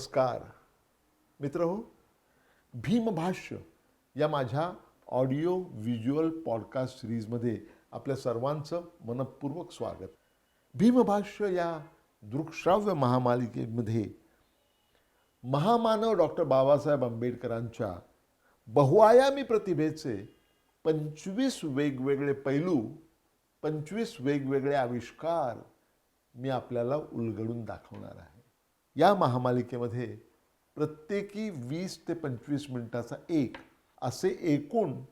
नमस्कार. मित्र हो भीमभाष्य या माझ्या ऑडिओ व्हिज्युअल पॉडकास्ट सिरीजमध्ये आपल्या सर्वांचं मनपूर्वक स्वागत. भीमभाष्य या दृकश्राव्य महामालिकेमध्ये महामानव डॉक्टर बाबासाहेब आंबेडकरांच्या बहुआयामी प्रतिभेचे पंचवीस वेगवेगळे पैलू पंचवीस वेगवेगळे आविष्कार मी आपल्याला उलगडून दाखवणार आहे. या महामालिकेमध्ये प्रत्येकी वीस ते पंचवीस मिनिटाचा एक असे एकूण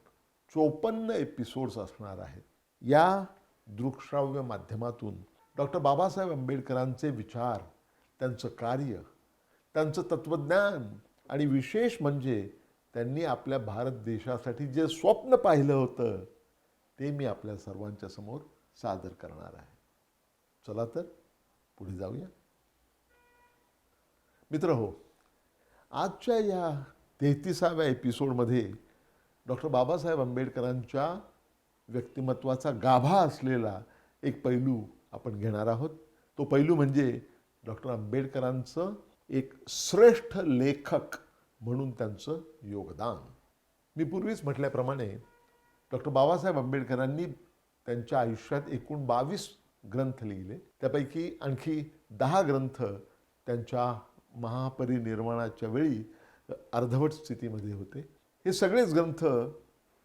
चोपन्न एपिसोड्स असणार आहेत. या दृकश्राव्य माध्यमातून डॉक्टर बाबासाहेब आंबेडकरांचे विचार त्यांचं कार्य त्यांचं तत्त्वज्ञान आणि विशेष म्हणजे त्यांनी आपल्या भारत देशासाठी जे स्वप्न पाहिलं होतं ते मी आपल्या सर्वांच्या समोर सादर करणार आहे. चला तर पुढे जाऊया. मित्र हो आजच्या या तेहतीसाव्या एपिसोडमध्ये डॉक्टर बाबासाहेब आंबेडकरांच्या व्यक्तिमत्वाचा गाभा असलेला एक पैलू आपण घेणार आहोत. तो पैलू म्हणजे डॉक्टर आंबेडकरांचं एक श्रेष्ठ लेखक म्हणून त्यांचं योगदान. मी पूर्वीच म्हटल्याप्रमाणे डॉक्टर बाबासाहेब आंबेडकरांनी त्यांच्या आयुष्यात एकूण बावीस ग्रंथ लिहिले. त्यापैकी आणखी दहा ग्रंथ त्यांच्या महापरिनिर्वाणाच्या वेळी अर्धवट स्थितीमध्ये होते. हे सगळेच ग्रंथ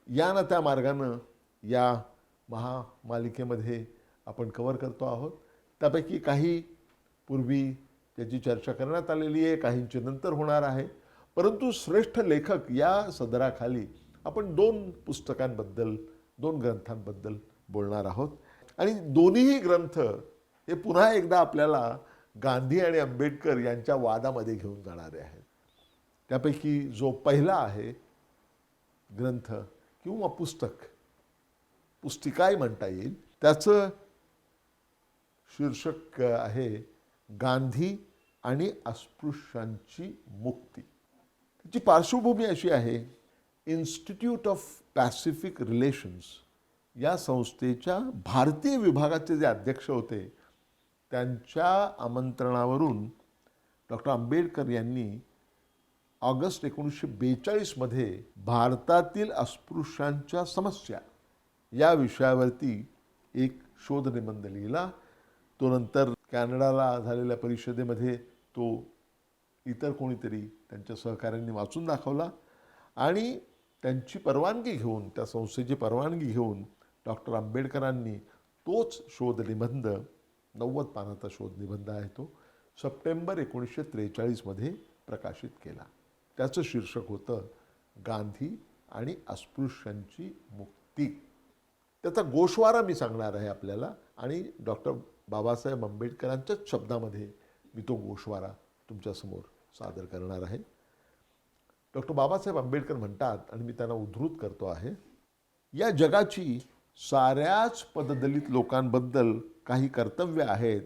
या ना त्या मार्गानं या महामालिकेमध्ये आपण कवर करतो आहोत. त्यापैकी काही पूर्वी त्याची चर्चा करण्यात आलेली आहे काहींची नंतर होणार आहे. परंतु श्रेष्ठ लेखक या सदराखाली आपण दोन पुस्तकांबद्दल दोन ग्रंथांबद्दल बोलणार आहोत. आणि दोन्हीही ग्रंथ हे पुन्हा एकदा आपल्याला गांधी आणि आंबेडकर यांच्या वादामध्ये घेऊन जाणारे आहेत. त्यापैकी जो पहिला आहे ग्रंथ किंवा पुस्तक पुस्तिकाय म्हणता येईल त्याचं शीर्षक आहे गांधी आणि अस्पृश्यांची मुक्ती. त्याची पार्श्वभूमी अशी आहे इन्स्टिट्यूट ऑफ पॅसिफिक रिलेशन्स या संस्थेच्या भारतीय विभागाचे जे अध्यक्ष होते त्यांच्या आमंत्रणावरून डॉक्टर आंबेडकर यांनी ऑगस्ट एकोणीसशे बेचाळीसमध्ये भारतातील अस्पृश्यांच्या समस्या या विषयावरती एक शोधनिबंध लिहिला. तो नंतर कॅनडाला झालेल्या परिषदेमध्ये तो इतर कोणीतरी त्यांच्या सहकाऱ्यांनी वाचून दाखवला आणि त्यांची परवानगी घेऊन त्या संस्थेची परवानगी घेऊन डॉक्टर आंबेडकरांनी तोच शोधनिबंध नव्वद पानाचा शोधनिबंध आहे तो. सप्टेंबर एकोणीसशे त्रेचाळीसमध्ये प्रकाशित केला. त्याचं शीर्षक होतं गांधी आणि अस्पृश्यांची मुक्ती. त्याचा गोशवारा मी सांगणार आहे आपल्याला आणि डॉक्टर बाबासाहेब आंबेडकरांच्याच शब्दामध्ये मी तो गोषवारा तुमच्यासमोर सादर करणार आहे. डॉक्टर बाबासाहेब आंबेडकर म्हणतात आणि मी त्यांना उद्धृत करतो आहे या जगाची साऱ्याच पददलित लोकांबद्दल काही कर्तव्य आहेत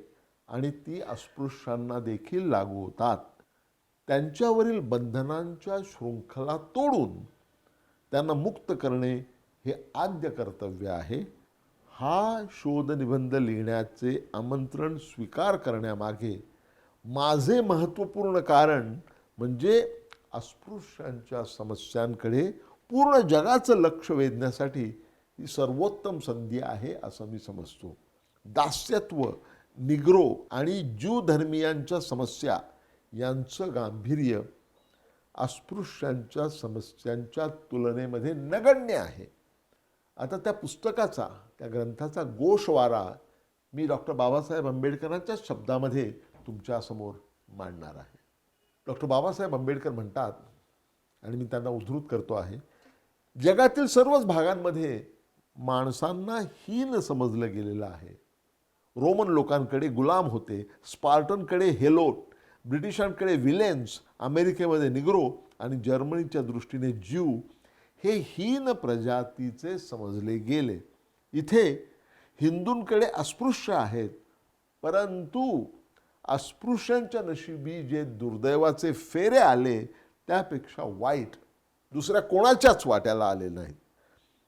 आणि ती अस्पृश्यांना देखील लागू होतात. त्यांच्यावरील बंधनांच्या शृंखला तोडून त्यांना मुक्त करणे हे आद्य कर्तव्य आहे. हा शोधनिबंध लिहिण्याचे आमंत्रण स्वीकार करण्यामागे माझे महत्त्वपूर्ण कारण म्हणजे अस्पृश्यांच्या समस्यांकडे पूर्ण जगाचं लक्ष वेधण्यासाठी ही सर्वोत्तम संधी आहे असं मी समजतो. दास्यत्व निग्रो आणि ज्यू धर्मियांच्या समस्या यांचं गांभीर्य अस्पृश्यांच्या समस्यांच्या तुलनेमध्ये नगण्य आहे. आता त्या पुस्तकाचा त्या ग्रंथाचा गोषवारा मी डॉक्टर बाबासाहेब आंबेडकरांच्या शब्दामध्ये तुमच्यासमोर मांडणार आहे. डॉक्टर बाबासाहेब आंबेडकर म्हणतात आणि मी त्यांना उद्धृत करतो आहे जगातील सर्वच भागांमध्ये माणसांना हीन समजलं गेलेलं आहे. रोमन लोकांकडे गुलाम होते स्पार्टनकडे हेलोट ब्रिटिशांकडे विलेन्स अमेरिकेमध्ये निग्रो आणि जर्मनीच्या दृष्टीने ज्यू हे हीन प्रजातीचे समजले गेले. इथे हिंदूंकडे अस्पृश्य आहेत परंतु अस्पृश्यांच्या नशिबी जे दुर्दैवाचे फेरे आले त्यापेक्षा वाईट. दुसऱ्या कोणाच्याच वाट्याला आले नाहीत.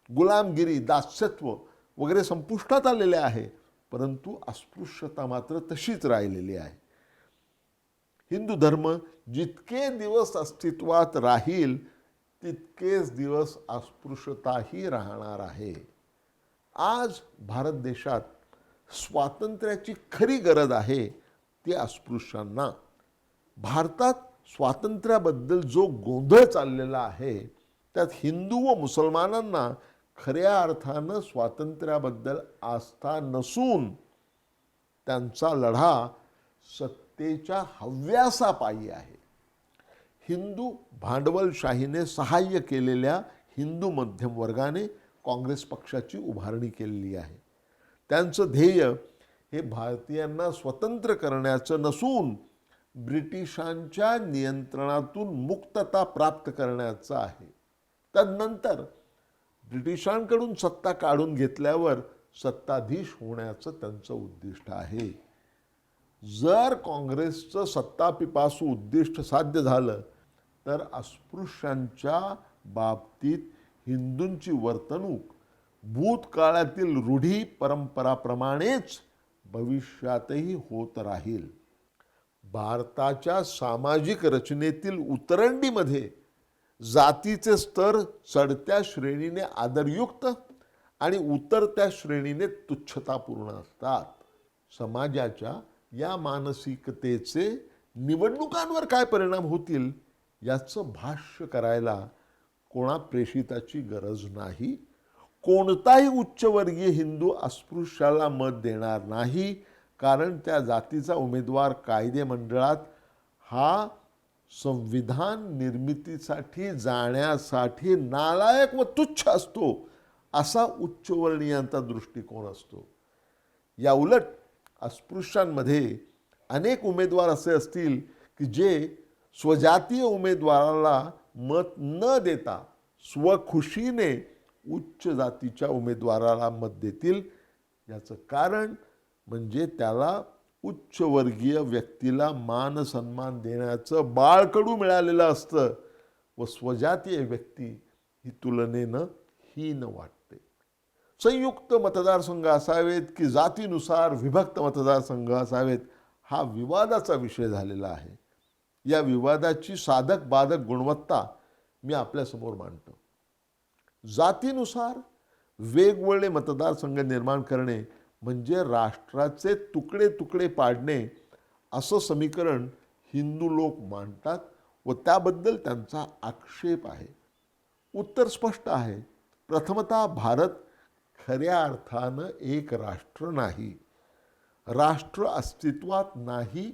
गुलामगिरी दास्यत्व वगैरे संपुष्टात आलेले आहे परंतु अस्पृश्यता मात्र तशीच राहिलेली आहे. हिंदू धर्म जितके दिवस अस्तित्वात राहील तितकेच दिवस अस्पृश्यताही राहणार आहे. आज भारत देशात स्वातंत्र्याची खरी गरज आहे ती अस्पृश्यांना. भारतात स्वातंत्र्याबद्दल जो गोंधळ चाललेला आहे त्यात हिंदू व मुसलमानांना खऱ्या अर्थानं स्वातंत्र्याबद्दल आस्था नसून त्यांचा लढा सत्तेच्या हव्यासापायी आहे. हिंदू भांडवलशाहीने सहाय्य केलेल्या हिंदू मध्यम वर्गाने काँग्रेस पक्षाची उभारणी केलेली आहे. त्यांचं ध्येय हे भारतीयांना स्वतंत्र करण्याचं नसून ब्रिटिशांच्या नियंत्रणातून मुक्तता प्राप्त करण्याचं आहे. तदनंतर ब्रिटिशांकडून सत्ता काढून घेतल्यावर सत्ताधीश होण्याचं त्यांचं उद्दिष्ट आहे. जर काँग्रेसचं सत्तापिपासू उद्दिष्ट साध्य झालं तर अस्पृश्यांच्या बाबतीत हिंदूंची वर्तणूक भूतकाळातील रूढी परंपराप्रमाणेच भविष्यातही होत राहील. भारताच्या सामाजिक रचनेतील उतरंडीमध्ये जातीचे स्तर चढत्या श्रेणीने आदरयुक्त आणि उतरत्या श्रेणीने तुच्छतापूर्ण असतात. समाजाच्या या मानसिकतेचे निवडणुकांवर काय परिणाम होतील याचं भाष्य करायला कोणा प्रेषिताची गरज नाही. कोणताही उच्चवर्गीय हिंदू अस्पृश्याला मत देणार नाही. कारण त्या जातीचा उमेदवार कायदे मंडळात हा संविधान निर्मितीसाठी जाण्यासाठी नालायक व तुच्छ असतो असा उच्चवर्णीयांचा दृष्टिकोन असतो. या उलट अस्पृश्यांमध्ये अनेक उमेदवार असे असतील की जे स्वजातीय उमेदवाराला मत न देता स्वखुशीने उच्च जातीच्या उमेदवाराला मत देतील. याचं कारण म्हणजे त्याला उच्चवर्गीय व्यक्तीला मान सन्मान देण्याचं बाळकडू मिळालेलं असतं व स्वजातीय व्यक्ती ही तुलनेनं हीन वाटते. संयुक्त मतदारसंघ असावेत की जातीनुसार विभक्त मतदारसंघ असावेत हा विवादाचा विषय झालेला आहे. या विवादाची साधक बाधक गुणवत्ता मी आपल्यासमोर मांडतो. जातीनुसार वेगवेगळे मतदारसंघ निर्माण करणे म्हणजे राष्ट्राचे तुकडे तुकडे पाडणे असं समीकरण हिंदू लोक मांडतात व त्याबद्दल त्यांचा आक्षेप आहे. उत्तर स्पष्ट आहे. प्रथमतः भारत खऱ्या अर्थानं एक राष्ट्र नाही. राष्ट्र अस्तित्वात नाही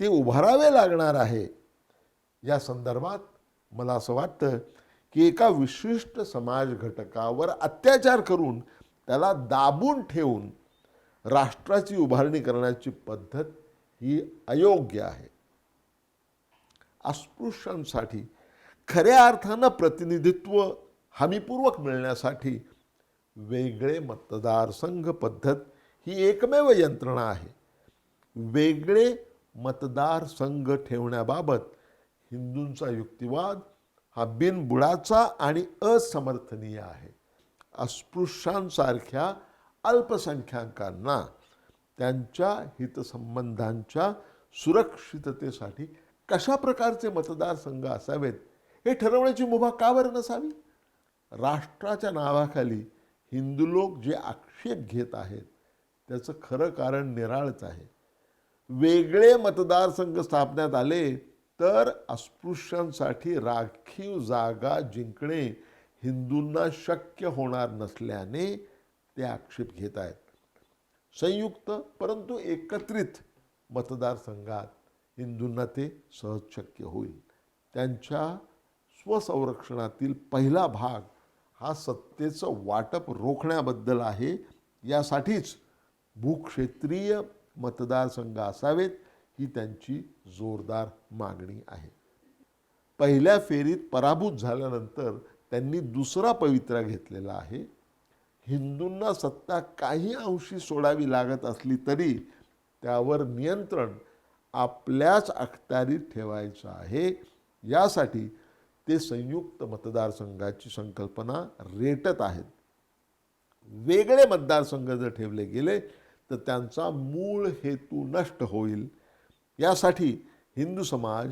ते उभारावे लागणार आहे. या संदर्भात मला असं वाटतं की एका विशिष्ट समाज घटकावर अत्याचार करून त्याला दाबून ठेवून राष्ट्राची उभारणी करण्याची पद्धत ही अयोग्य आहे. अस्पृश्यांसाठी खऱ्या अर्थानं प्रतिनिधित्व हमीपूर्वक मिळण्यासाठी वेगळे मतदारसंघ पद्धत ही एकमेव यंत्रणा आहे. वेगळे मतदारसंघ ठेवण्याबाबत हिंदूंचा युक्तिवाद हा बिनबुडाचा आणि असमर्थनीय आहे. अस्पृश्यांसारख्या अल्पसंख्याकांना त्यांच्या हितसंबंधांच्या सुरक्षिततेसाठी कशा प्रकारचे मतदारसंघ असावेत हे ठरवण्याची मुभा का बरं नसावी? राष्ट्राच्या नावाखाली हिंदू लोक जे आक्षेप घेत आहेत त्याचं खरं कारण निराळच आहे. वेगळे मतदारसंघ स्थापण्यात आले तर अस्पृश्यांसाठी राखीव जागा जिंकणे हिंदूंना शक्य होणार नसल्याने ते आक्षेप घेत आहेत. संयुक्त परंतु एकत्रित मतदारसंघात हिंदूंना ते सहज शक्य होईल. त्यांच्या स्वसंरक्षणातील पहिला भाग हा सत्तेचं वाटप रोखण्याबद्दल आहे. यासाठीच भूक्षेत्रीय मतदारसंघ असावेत ही त्यांची जोरदार मागणी आहे. पहिल्या फेरीत पराभूत झाल्यानंतर त्यांनी दुसरा पवित्रा घेतलेला आहे. हिंदूंना सत्ता काही अंशी सोडावी लागत असली तरी त्यावर नियंत्रण आपल्याच अखत्यारीत ठेवायचं आहे. यासाठी ते संयुक्त मतदारसंघाची संकल्पना रेटत आहेत. वेगळे मतदारसंघ जर ठेवले गेले तर त्यांचा मूळ हेतू नष्ट होईल. यासाठी हिंदू समाज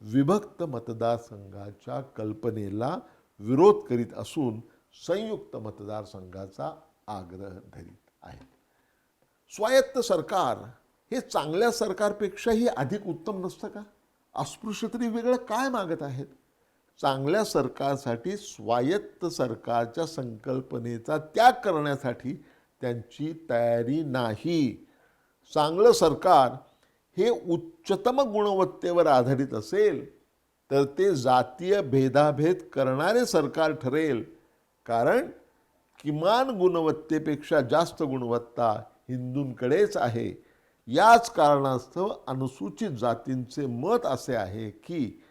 विभक्त मतदारसंघाच्या कल्पनेला विरोध करीत असून संयुक्त मतदारसंघाचा आग्रह धरीत आहे स्वायत्त सरकार हे चांगल्या सरकारपेक्षाही अधिक उत्तम नसतं का? अस्पृश्य तरी वेगळं काय मागत आहेत? चांगल्या सरकारसाठी स्वायत्त सरकारच्या संकल्पनेचा त्याग करण्यासाठी त्यांची तयारी नाही. चांगलं सरकार हे उच्चतम गुणवत्तेवर आधारित असेल तर ते जातीय भेदाभेद करणारे सरकार ठरेल कारण किमान गुणवत्तेपेक्षा जास्त गुणवत्ता हिंदूंकडेच आहे. याच कारणास्तव अनुसूचित जातींचे मत असे आहे की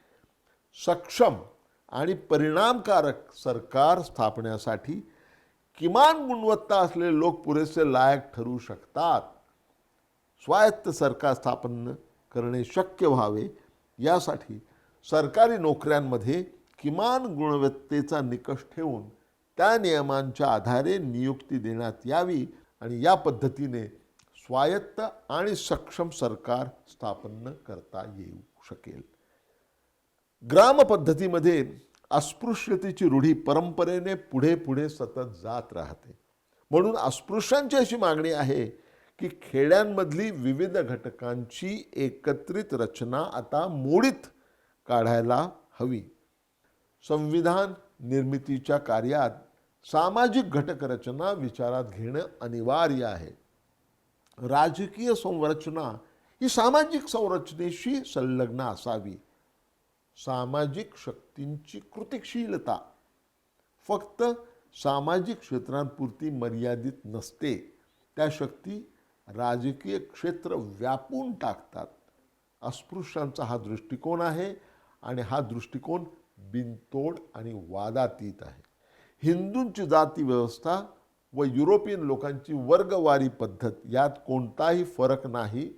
सक्षम आणि परिणामकारक सरकार स्थापण्यासाठी किमान गुणवत्ता असलेले लोक पुरेसे लायक ठरू शकतात. स्वायत्त सरकार स्थापन करणे शक्य व्हावे. यासाठी सरकारी नोकऱ्यांमध्ये किमान गुणवत्तेचा निकष ठेवून त्या नियमांच्या आधारे नियुक्ती देण्यात यावी आणि या पद्धतीने स्वायत्त आणि सक्षम सरकार स्थापन करता येऊ शकेल. ग्रामपद्धतीमध्ये अस्पृश्यतेची रूढी परंपरेने पुढे पुढे सतत जात राहते. म्हणून अस्पृश्यांची अशी मागणी आहे की खेड्यांमधली विविध घटकांची एकत्रित रचना आता मोडीत काढायला हवी. संविधान निर्मितीच्या कार्यात सामाजिक घटकरचना विचारात घेणं अनिवार्य आहे. राजकीय संरचना ही सामाजिक संरचनेशी संलग्न असावी. सामाजिक शक्तींची कृतिशीलता. फक्त सामाजिक क्षेत्रांपुरती मर्यादित नसते. त्या शक्ती राजकीय क्षेत्र व्यापून टाकतात. अस्पृश्यांचा हा दृष्टिकोन आहे आणि हा दृष्टिकोन बिनतोड आणि वादातीत आहे. हिंदूंची जाती व्यवस्था व युरोपियन लोकांची वर्गवारी पद्धत यात कोणताही फरक नाही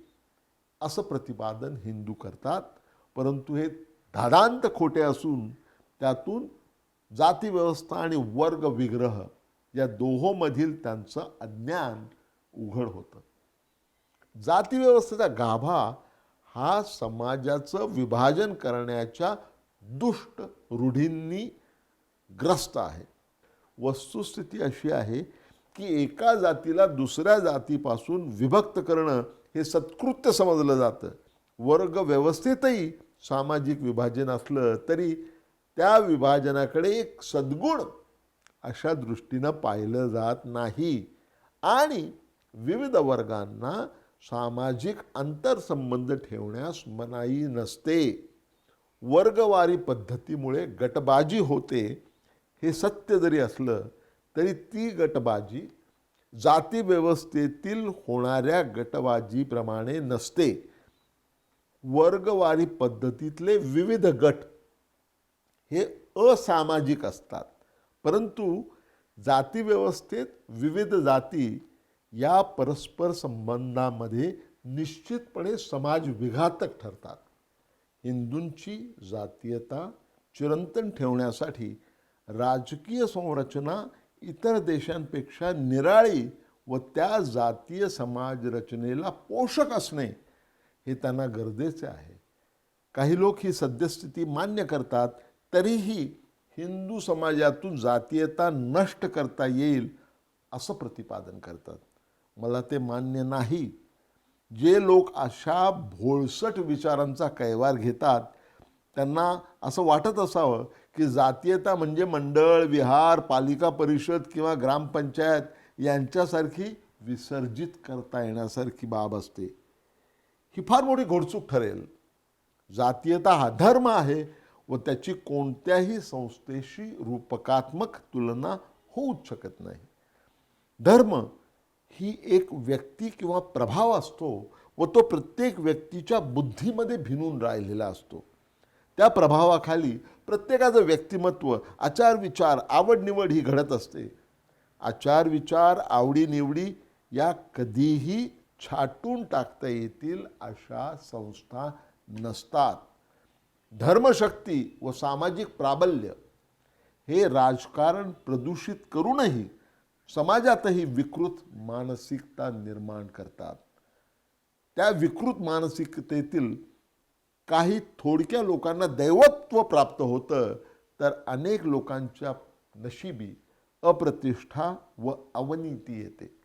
असं प्रतिपादन हिंदू करतात. परंतु हे धादांत खोटे असून त्यातून जातीव्यवस्था आणि वर्ग विग्रह या दोहोमधील त्यांचं अज्ञान उघड होतं. जातीव्यवस्थेचा गाभा हा समाजाचं विभाजन करण्याच्या दुष्ट रूढींनी ग्रस्त आहे. वस्तुस्थिती अशी आहे की एका जातीला दुसऱ्या जातीपासून विभक्त करणं हे सत्कृत्य समजलं जातं. वर्ग व्यवस्थेतही सामाजिक विभाजन असलं तरी त्या विभाजनाकडे एक सद्गुण अशा दृष्टीनं पाहिलं जात नाही. आणि विविध वर्गांना सामाजिक आंतरसंबंध ठेवण्यास मनाई नसते. वर्गवारी पद्धतीमुळे गटबाजी होते. हे सत्य जरी असलं तरी ती गटबाजी जाती व्यवस्थेतील होणाऱ्या गटबाजीप्रमाणे नसते. वर्गवारी पद्धतीतले विविध गट हे असामाजिक असतात. परंतु जाती व्यवस्थेत विविध जाती या परस्पर संबंधामध्ये निश्चितपणे समाज विघातक ठरतात. हिंदूंची जातीयता चिरंतन ठेवण्यासाठी राजकीय संरचना इतर देशांपेक्षा निराळी व त्या जातीय समाज रचनेला पोषक असणे हे त्यांना गरजेचे आहे. काही लोक ही सद्यस्थिती मान्य करतात तरीही हिंदू समाजातून जातीयता नष्ट करता येईल असं प्रतिपादन करतात. मला ते मान्य नाही. जे लोक अशा भोळसट विचारांचा कैवार घेतात त्यांना असं वाटत असावं की जातीयता म्हणजे मंडळ विहार पालिका परिषद किंवा ग्रामपंचायत यांच्यासारखी विसर्जित करता येण्यासारखी बाब असते. ही फार मोठी घोडचूक ठरेल. जातीयता हा धर्म आहे व त्याची कोणत्याही संस्थेशी रूपकात्मक तुलना होऊच शकत नाही. धर्म ही एक व्यक्ती किंवा प्रभाव असतो व तो प्रत्येक व्यक्तीच्या बुद्धीमध्ये भिनून राहिलेला असतो. त्या प्रभावाखाली प्रत्येकाचं व्यक्तिमत्व आचार विचार आवडनिवड ही घडत असते. आचार विचार आवडीनिवडी या कधीही छाटून टाकता येतील अशा संस्था नसतात. धर्मशक्ती व सामाजिक प्राबल्य हे राजकारण प्रदूषित करूनही समाजातही विकृत मानसिकता निर्माण करतात. त्या विकृत मानसिकतेतील काही थोडक्या लोकांना दैवत्व प्राप्त होतं तर अनेक लोकांच्या नशिबी अप्रतिष्ठा व अवनीती येते.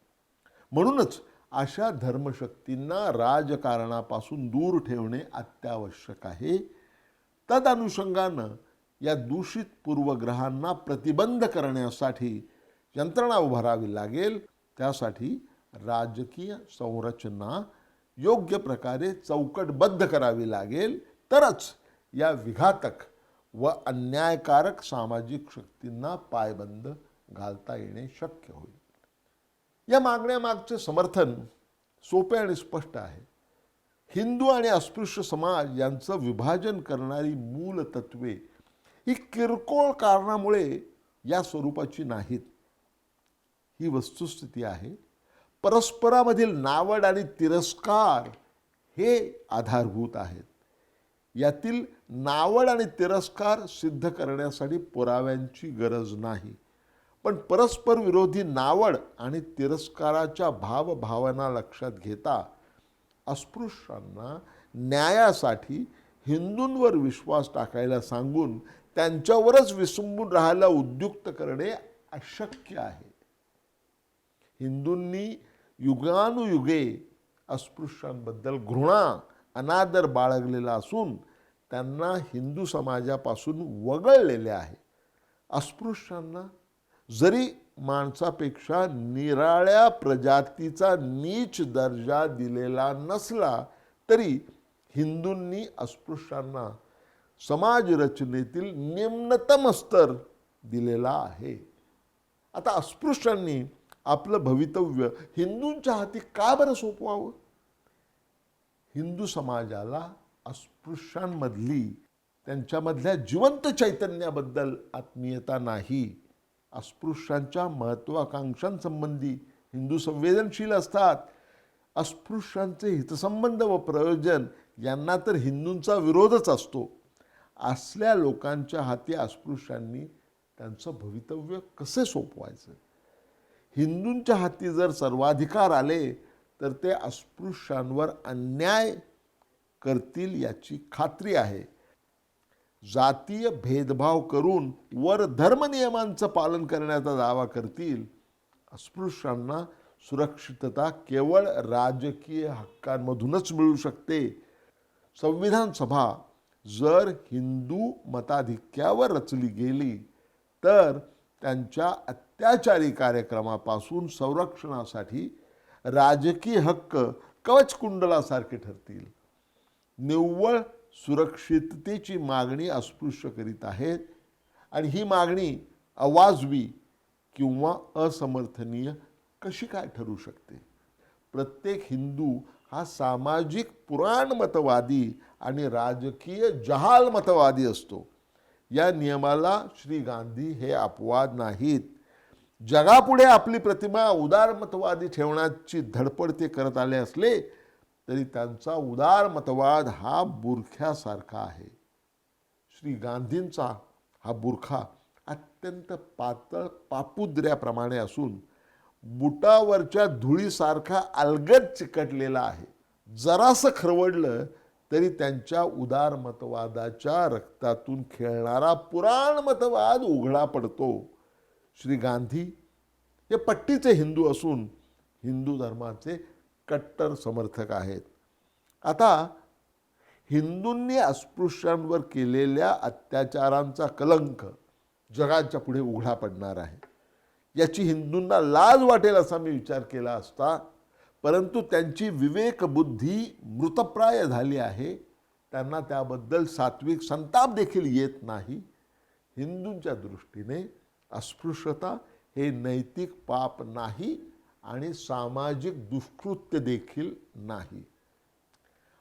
म्हणूनच अशा धर्मशक्तींना राजकारणापासून दूर ठेवणे अत्यावश्यक आहे. तदनुषंगानं या दूषित पूर्वग्रहांना प्रतिबंध करण्यासाठी यंत्रणा उभारावी लागेल. त्यासाठी राजकीय संरचना योग्य प्रकारे चौकटबद्ध करावी लागेल. तरच या विघातक व अन्यायकारक सामाजिक शक्तींना पायबंद घालता येणे शक्य होईल. या मागण्यामागचे समर्थन सोपे आणि स्पष्ट आहे. हिंदू आणि अस्पृश्य समाज यांचं विभाजन करणारी मूल तत्वे ही किरकोळ कारणामुळे या स्वरूपाची नाहीत. ही वस्तुस्थिती आहे. परस्परामधील नावड आणि तिरस्कार हे आधारभूत आहेत. यातील नावड आणि तिरस्कार सिद्ध करण्यासाठी पुराव्यांची गरज नाही. पण परस्पर विरोधी नावड आणि तिरस्काराच्या भावभावना लक्षात घेता अस्पृश्यांना न्यायासाठी हिंदूंवर विश्वास टाकायला सांगून त्यांच्यावरच विसंबून राहायला उद्युक्त करणे अशक्य आहे. हिंदूंनी युगानुयुगे अस्पृश्यांबद्दल घृणा अनादर बाळगलेला असून त्यांना हिंदू समाजापासून वगळलेले आहे. अस्पृश्यांना जरी माणसापेक्षा निराळ्या प्रजातीचा नीच दर्जा दिलेला नसला तरी हिंदूंनी अस्पृश्यांना समाजरचनेतील निम्नतम स्तर दिलेला आहे. आता अस्पृश्यांनी आपलं भवितव्य हिंदूंच्या हाती का बरं सोपवावं? हिंदू समाजाला अस्पृश्यांमधली त्यांच्यामधल्या जिवंत चैतन्याबद्दल आत्मीयता नाही. अस्पृश्यांच्या महत्त्वाकांक्षांसंबंधी हिंदू संवेदनशील असतात. अस्पृश्यांचे हितसंबंध व प्रयोजन यांना तर हिंदूंचा विरोधच असतो. असल्या लोकांच्या हाती अस्पृश्यांनी त्यांचं भवितव्य कसे सोपवायचं? हिंदूंच्या हाती जर सर्वाधिकार आले तर ते अस्पृश्यांवर अन्याय करतील याची खात्री आहे. जातीय भेदभाव करून वर धर्मनियमांचं पालन करण्याचा दावा करतील. अस्पृश्यांना सुरक्षितता केवळ राजकीय हक्कांमधूनच मिळू शकते. संविधान सभा जर हिंदू मताधिक्यावर रचली गेली तर त्यांच्या अत्याचारी कार्यक्रमापासून संरक्षणासाठी राजकीय हक्क कवचकुंडलासारखे ठरतील. निव्वळ सुरक्षिततेची मागणी अस्पृश्य करीत आहेत आणि ही मागणी अवाजवी किंवा असमर्थनीय कशी काय ठरू शकते? प्रत्येक हिंदू हा सामाजिक पुराणमतवादी आणि राजकीय जहालमतवादी असतो. या नियमाला श्री गांधी हे अपवाद नाहीत. जगापुढे आपली प्रतिमा उदारमतवादी ठेवण्याची धडपड ते करत आले असले तरी त्यांचा उदारमतवाद हा बुरख्यासारखा आहे. श्री गांधींचा हा बुरखा अत्यंत पातळ पापुद्र्याप्रमाणे असून बुटावरच्या धुळीसारखा अलगद चिकटलेला आहे. जरासं खरवडलं तरी त्यांच्या उदारमतवादाच्या रक्तातून खेळणारा पुराणमतवाद उघडा पडतो. श्री गांधी हे पट्टीचे हिंदू असून हिंदू धर्माचे कट्टर समर्थक आहेत. आता हिंदूंनी अस्पृश्यांवर केलेल्या अत्याचारांचा कलंक जगाच्या पुढे उघडा पडणार आहे. याची हिंदूंना लाज वाटेल असा मी विचार केला असता परंतु त्यांची विवेकबुद्धी मृतप्राय झाली आहे. त्यांना त्याबद्दल सात्विक संताप देखील येत नाही. हिंदूंच्या दृष्टीने अस्पृश्यता हे नैतिक पाप नाही आणि सामाजिक दुष्कृत्य देखील नाही.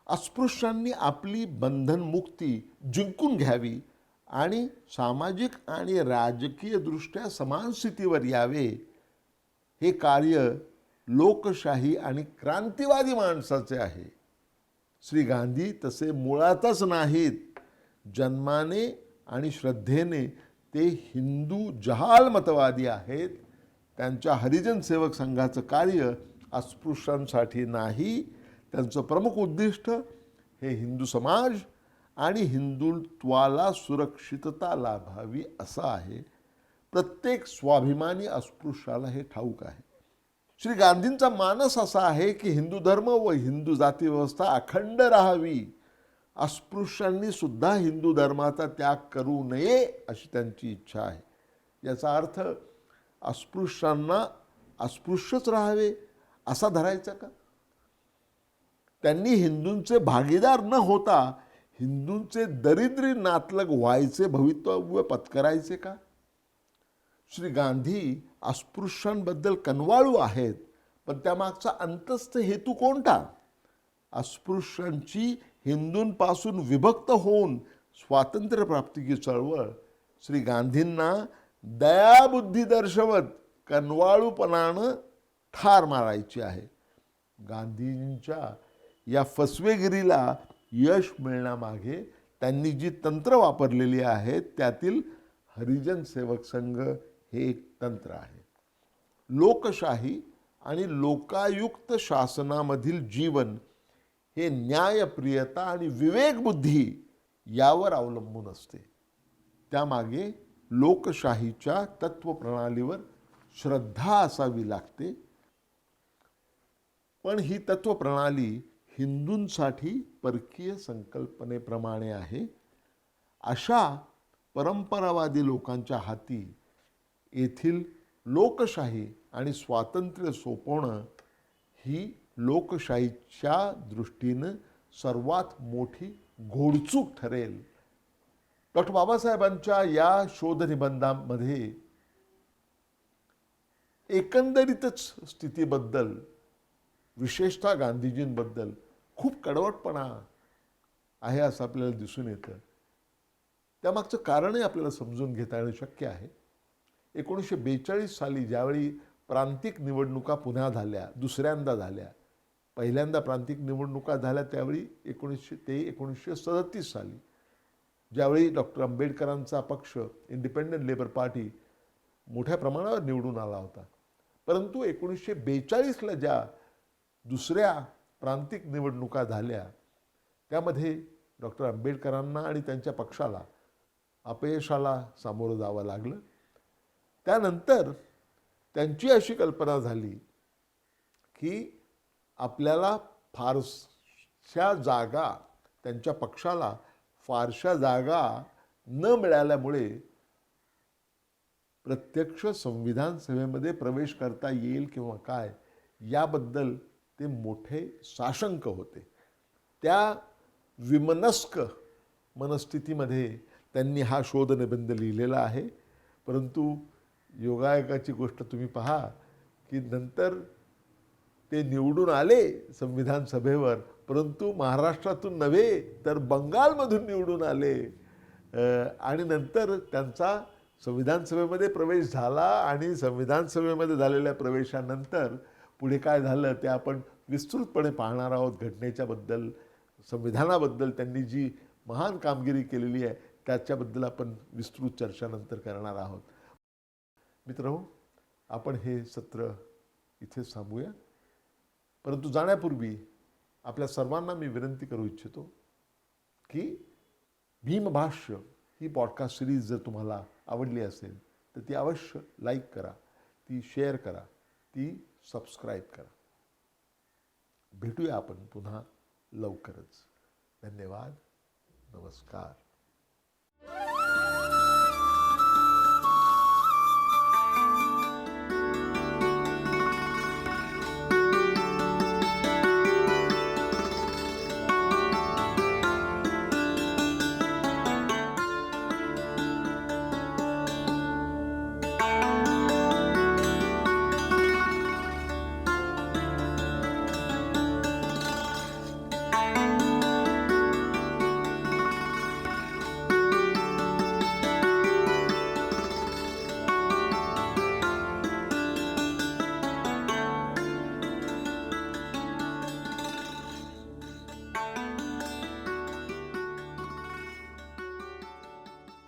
अस्पृश्यांनी आपली बंधनमुक्ती जिंकून घ्यावी आणि सामाजिक आणि राजकीय दृष्ट्या समान स्थितीवर यावे. हे कार्य लोकशाही आणि क्रांतिवादी माणसाचे आहे. श्री गांधी तसे मुळातच नाहीत. जन्माने आणि श्रद्धेने ते हिंदू जहाल मतवादी आहेत त्यांच्या हरिजन सेवक संघाचं कार्य अस्पृश्यांसाठी नाही त्यांचं प्रमुख उद्दिष्ट हे हिंदू समाज आणि हिंदुत्वाला सुरक्षितता लाभावी असं आहे. प्रत्येक स्वाभिमानी अस्पृश्याला हे ठाऊक आहे. श्री गांधींचा मानस असा आहे की हिंदू धर्म व हिंदू जाती व्यवस्था अखंड राहावी. अस्पृश्यांनी सुद्धा हिंदू धर्माचा त्याग करू नये अशी त्यांची इच्छा आहे. याचा अर्थ अस्पृश्यांना अस्पृश्यच राहावे असा धरायचा का? त्यांनी हिंदूंचे भागीदार न होता हिंदूंचे दरिद्री नातलग व्हायचे भवितव्य पत्करायचे का? श्री गांधी अस्पृश्यांबद्दल कनवाळू आहेत पण त्यामागचा अंतस्थ हेतू कोणता? अस्पृश्यांची हिंदूंपासून विभक्त होऊन स्वातंत्र्यप्राप्तीची चळवळ श्री गांधींना दयाबुद्धी दर्शवत कनवाळूपणानं ठार मारायची आहे. गांधींच्या या फसवेगिरीला यश मिळण्यामागे त्यांनी जी तंत्र वापरलेली आहेत त्यातील हरिजन सेवक संघ हे एक तंत्र आहे. लोकशाही आणि लोकायुक्त शासनामधील जीवन हे न्यायप्रियता आणि विवेकबुद्धी यावर अवलंबून असते. त्यामागे लोकशाहीच्या तत्वप्रणालीवर श्रद्धा असावी लागते. पण ही तत्वप्रणाली हिंदूंसाठी परकीय संकल्पनेप्रमाणे आहे. अशा परंपरावादी लोकांच्या हाती येथील लोकशाही आणि स्वातंत्र्य सोपवणं ही लोकशाहीच्या दृष्टीनं सर्वात मोठी घोडचूक ठरेल. डॉक्टर बाबासाहेबांच्या या शोधनिबंधामध्ये एकंदरीतच स्थितीबद्दल विशेषतः गांधीजींबद्दल खूप कडवटपणा आहे असं आपल्याला दिसून येतं. त्यामागचं कारणही आपल्याला समजून घेता येणं शक्य आहे. एकोणीसशे बेचाळीस साली ज्यावेळी प्रांतिक निवडणुका पुन्हा झाल्या दुसऱ्यांदा झाल्या पहिल्यांदा प्रांतिक निवडणुका झाल्या त्यावेळी एकोणीसशे ते एकोणीसशे सदतीस साली. ज्यावेळी डॉक्टर आंबेडकरांचा पक्ष इंडिपेंडंट लेबर पार्टी मोठ्या प्रमाणावर निवडून आला होता. परंतु एकोणीसशे बेचाळीसला ज्या दुसऱ्या प्रांतिक निवडणुका झाल्या त्यामध्ये डॉक्टर आंबेडकरांना आणि त्यांच्या पक्षाला अपयशाला सामोरं जावं लागलं. त्यानंतर त्यांची अशी कल्पना झाली की आपल्याला फारशा जागा त्यांच्या पक्षाला फारशा जागा न मिळाल्यामुळे प्रत्यक्ष संविधान सभेमध्ये प्रवेश करता येईल किंवा काय याबद्दल ते मोठे साशंक होते. त्या विमनस्क मनस्थितीमध्ये त्यांनी हा शोध निबंध लिहिलेला आहे. परंतु योगायोगाची गोष्ट तुम्ही पहा की नंतर ते निवडून आले संविधान सभेवर. परंतु महाराष्ट्रातून नव्हे तर बंगालमधून निवडून आले. आणि नंतर त्यांचा संविधान सभेमध्ये प्रवेश झाला आणि संविधान सभेमध्ये झालेल्या प्रवेशानंतर पुढे काय झालं ते आपण विस्तृतपणे पाहणार आहोत. घटनेच्याबद्दल संविधानाबद्दल त्यांनी जी महान कामगिरी केलेली आहे त्याच्याबद्दल आपण विस्तृत चर्चा नंतर करणार आहोत. मित्र आपण हे सत्र इथेच थांबूया. परंतु जाण्यापूर्वी आपल्या सर्वांना मी विनंती करू इच्छितो की भीमभाष्य ही पॉडकास्ट सिरीज जर तुम्हाला आवडली असेल तर ती अवश्य लाईक करा ती शेअर करा ती सबस्क्राईब करा. भेटूया आपण पुन्हा लवकरच. धन्यवाद. नमस्कार.